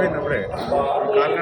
Clear అయిపోయింది అప్పుడే కాలు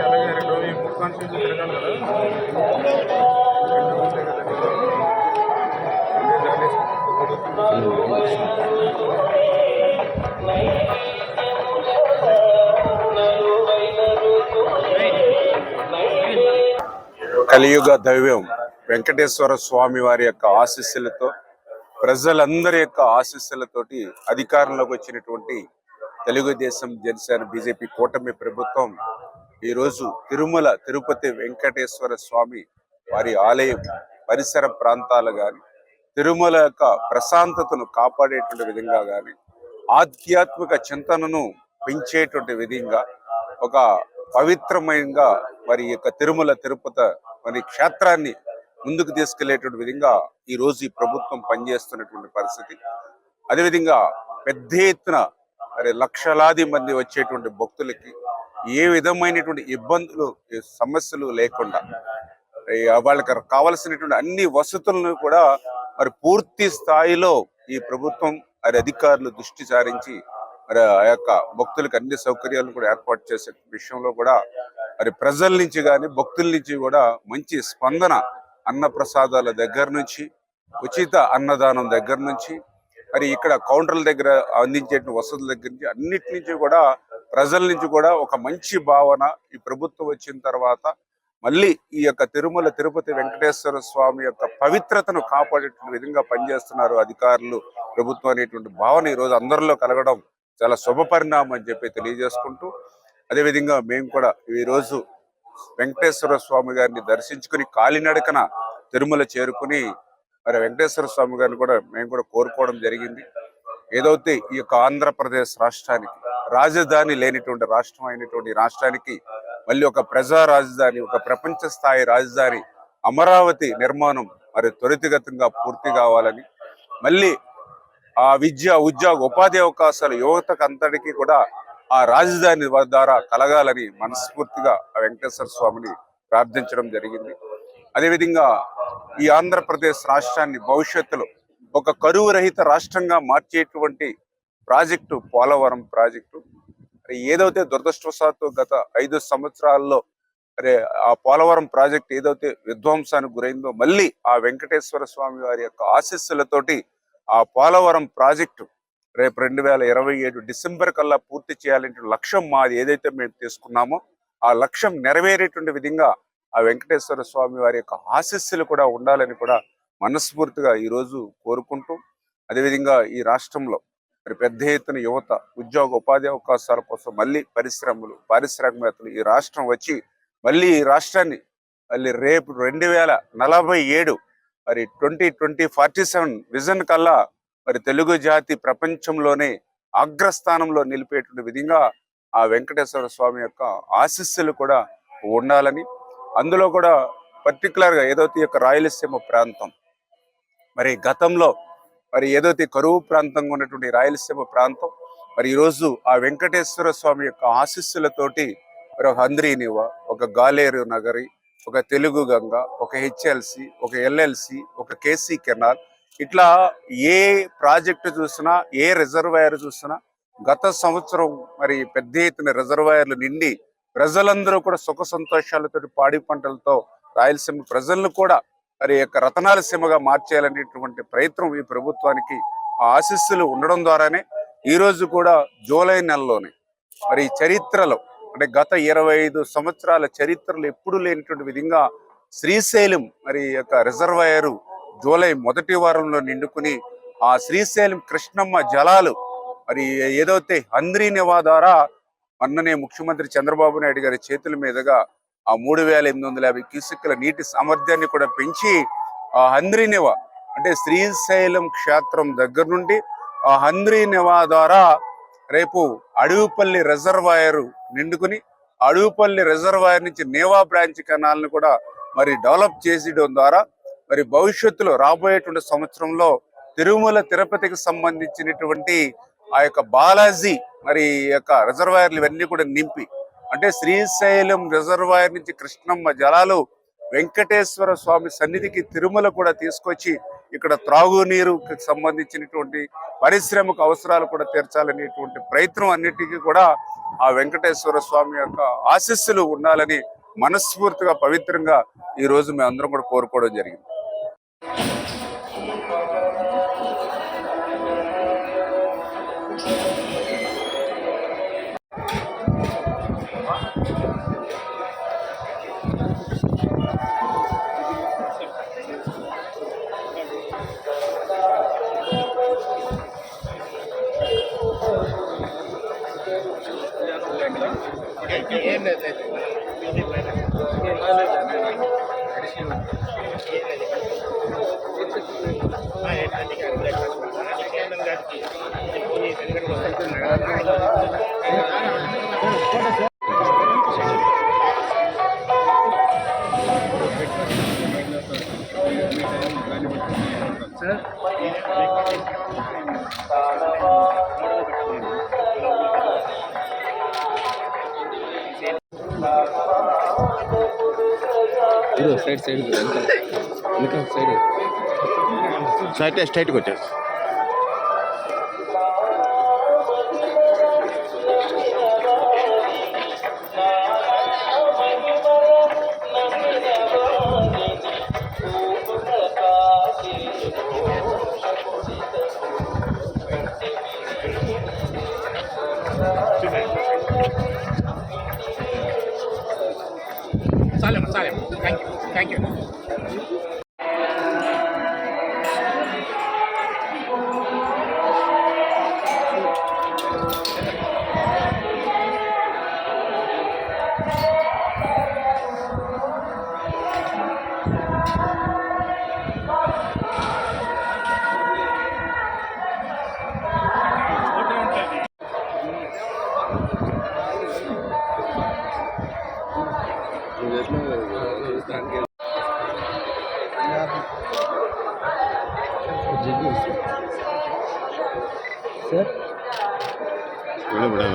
అలాగే రెండు రోజులు ముక్కు కాన్స్టిట్యూషన్ తిరగాలి కదా కలియుగ దైవం వెంకటేశ్వర స్వామి వారి యొక్క ఆశీస్సులతో ప్రజలందరి యొక్క ఆశీస్సులతోటి అధికారంలోకి వచ్చినటువంటి తెలుగుదేశం జనసేన బీజేపీ కూటమి ప్రభుత్వం ఈరోజు తిరుమల తిరుపతి వెంకటేశ్వర స్వామి వారి ఆలయం పరిసర ప్రాంతాలు కానీ తిరుమల యొక్క ప్రశాంతతను కాపాడేటువంటి విధంగా కానీ ఆధ్యాత్మిక చింతనను పెంచేటువంటి విధంగా ఒక పవిత్రమైనగా మరి యొక్క తిరుమల తిరుపతి మరి క్షేత్రాన్ని ముందుకు తీసుకెళ్ళేటువంటి విధంగా ఈ రోజు ఈ ప్రభుత్వం పనిచేస్తున్నటువంటి పరిస్థితి. అదేవిధంగా పెద్ద ఎత్తున మరి లక్షలాది మంది వచ్చేటువంటి భక్తులకి ఏ విధమైనటువంటి ఇబ్బందులు సమస్యలు లేకుండా వాళ్ళకి కావలసినటువంటి అన్ని వసతులను కూడా మరి పూర్తి స్థాయిలో ఈ ప్రభుత్వం మరి అధికారులు దృష్టి సారించి మరి ఆ యొక్క భక్తులకు అన్ని సౌకర్యాలు కూడా ఏర్పాటు చేసే విషయంలో కూడా మరి ప్రజల నుంచి కానీ భక్తుల నుంచి కూడా మంచి స్పందన అన్న ప్రసాదాల దగ్గర నుంచి ఉచిత అన్నదానం దగ్గర నుంచి మరి ఇక్కడ కౌంటర్ల దగ్గర అందించే వసతుల దగ్గర నుంచి అన్నిటి నుంచి కూడా ప్రజల నుంచి కూడా ఒక మంచి భావన ఈ ప్రభుత్వం వచ్చిన తర్వాత మళ్ళీ ఈ యొక్క తిరుమల తిరుపతి వెంకటేశ్వర స్వామి యొక్క పవిత్రతను కాపాడేటువంటి విధంగా పనిచేస్తున్నారు అధికారులు ప్రభుత్వం అనేటువంటి భావన ఈరోజు రోజు అందరిలో కలగడం చాలా శుభ పరిణామం అని చెప్పి తెలియజేసుకుంటూ అదేవిధంగా మేము కూడా ఈ రోజు వెంకటేశ్వర స్వామి గారిని దర్శించుకుని కాలినడకన తిరుమల చేరుకుని మరి వెంకటేశ్వర స్వామి గారిని కూడా మేము కూడా కోరుకోవడం జరిగింది. ఏదైతే ఈ యొక్క ఆంధ్రప్రదేశ్ రాష్ట్రానికి రాజధాని లేనిటువంటి రాష్ట్రం అయినటువంటి రాష్ట్రానికి మళ్ళీ ఒక ప్రజా రాజధాని ఒక ప్రపంచ స్థాయి రాజధాని అమరావతి నిర్మాణం మరి త్వరితగతంగా పూర్తి కావాలని మళ్ళీ ఆ విద్య ఉద్యోగ ఉపాధి అవకాశాలు యువతకు అంతటికీ కూడా ఆ రాజధాని ద్వారా కలగాలని మనస్ఫూర్తిగా ఆ వెంకటేశ్వర స్వామిని ప్రార్థించడం జరిగింది. అదేవిధంగా ఈ ఆంధ్రప్రదేశ్ రాష్ట్రాన్ని భవిష్యత్తులో ఒక కరువు రహిత రాష్ట్రంగా మార్చేటువంటి ప్రాజెక్టు పోలవరం ప్రాజెక్టు. మరి ఏదైతే దురదృష్టవశాత్తు గత ఐదు సంవత్సరాల్లో మరి ఆ పోలవరం ప్రాజెక్ట్ ఏదైతే విధ్వంసానికి గురైందో మళ్ళీ ఆ వెంకటేశ్వర స్వామి వారి యొక్క ఆశీస్సులతోటి ఆ పోలవరం ప్రాజెక్టు రేపు రెండు వేల ఇరవై ఏడు డిసెంబర్ కల్లా పూర్తి చేయాలంటే లక్ష్యం మాది ఏదైతే మేము తీసుకున్నామో ఆ లక్ష్యం నెరవేరేటువంటి విధంగా ఆ వెంకటేశ్వర స్వామి వారి యొక్క ఆశీస్సులు కూడా ఉండాలని కూడా మనస్ఫూర్తిగా ఈ రోజు కోరుకుంటూ అదేవిధంగా ఈ రాష్ట్రంలో మరి పెద్ద ఎత్తున యువత ఉద్యోగ ఉపాధి అవకాశాల కోసం మళ్ళీ పరిశ్రమలు పారిశ్రామికవేత్తలు ఈ రాష్ట్రం వచ్చి మళ్ళీ ఈ రాష్ట్రాన్ని మళ్ళీ రేపు రెండు వేల నలభై ఏడు మరి twenty twenty forty seven vision కల్లా మరి తెలుగు జాతి ప్రపంచంలోనే అగ్రస్థానంలో నిలిపేటువంటి విధంగా ఆ వెంకటేశ్వర స్వామి యొక్క ఆశీస్సులు కూడా ఉండాలని అందులో కూడా పర్టికులర్గా ఏదైతే యొక్క రాయలసీమ ప్రాంతం. మరి గతంలో మరి ఏదైతే కరువు ప్రాంతంగా ఉన్నటువంటి రాయలసీమ ప్రాంతం మరి ఈరోజు ఆ వెంకటేశ్వర స్వామి యొక్క ఆశీస్సులతోటి మరి ఒక హంద్రీనివ ఒక గాలేరు నగరి ఒక తెలుగు గంగ ఒక హెచ్ఎల్సి ఒక ఎల్ఎల్సి ఒక కేసీ కెనాల్ ఇట్లా ఏ ప్రాజెక్టు చూసినా ఏ రిజర్వాయర్ చూసినా గత సంవత్సరం మరి పెద్ద ఎత్తున రిజర్వాయర్లు నిండి ప్రజలందరూ కూడా సుఖ సంతోషాలతో పాడి పంటలతో రాయలసీమ ప్రజలను కూడా మరి యొక్క రతనాల సీమగా మార్చేయాలనేటువంటి ప్రయత్నం ఈ ప్రభుత్వానికి ఆ ఆశీస్సులు ఉండడం ద్వారానే ఈ రోజు కూడా జూలై నెలలోనే మరి చరిత్రలో అంటే గత ఇరవై ఐదు సంవత్సరాల చరిత్రలో ఎప్పుడు లేనటువంటి విధంగా శ్రీశైలం మరి ఈ యొక్క రిజర్వాయర్ జూలై మొదటి వారంలో నిండుకుని ఆ శ్రీశైలం కృష్ణమ్మ జలాలు మరి ఏదైతే హంద్రీ నివా ద్వారా మొన్ననే ముఖ్యమంత్రి చంద్రబాబు నాయుడు గారి చేతుల మీదుగా ఆ మూడు వేల ఎనిమిది వందల యాభై క్యూసెక్ల నీటి సామర్థ్యాన్ని కూడా పెంచి ఆ హంద్రీనివా అంటే శ్రీశైలం క్షేత్రం దగ్గర నుండి ఆ హంద్రీనివా ద్వారా రేపు అడవిపల్లి రిజర్వాయర్ నిండుకుని అడవిపల్లి రిజర్వాయర్ నుంచి నేవా బ్రాంచ్ కెనాల్ని కూడా మరి డెవలప్ చేసేయడం ద్వారా మరి భవిష్యత్తులో రాబోయేటువంటి సంవత్సరంలో తిరుమల తిరుపతికి సంబంధించినటువంటి ఆ యొక్క బాలాజీ మరి ఈ యొక్క రిజర్వాయర్లు ఇవన్నీ కూడా నింపి అంటే శ్రీశైలం రిజర్వాయర్ నుంచి కృష్ణమ్మ జలాలు వెంకటేశ్వర స్వామి సన్నిధికి తిరుమల కూడా తీసుకొచ్చి ఇక్కడ త్రాగునీరుకి సంబంధించినటువంటి పరిశ్రమకు అవసరాలు కూడా తీర్చాలనేటువంటి ప్రయత్నం అన్నిటికీ కూడా ఆ వెంకటేశ్వర స్వామి యొక్క ఆశీస్సులు ఉండాలని మనస్ఫూర్తిగా పవిత్రంగా ఈ రోజు మేము అందరం కూడా కోరుకోవడం జరిగింది. Side side side. Side straight స్ట్రైట్కి వచ్చేసి చాలేమ్మా చాలేమ్మా thank you thank you sir? ಬಿಡೋಣ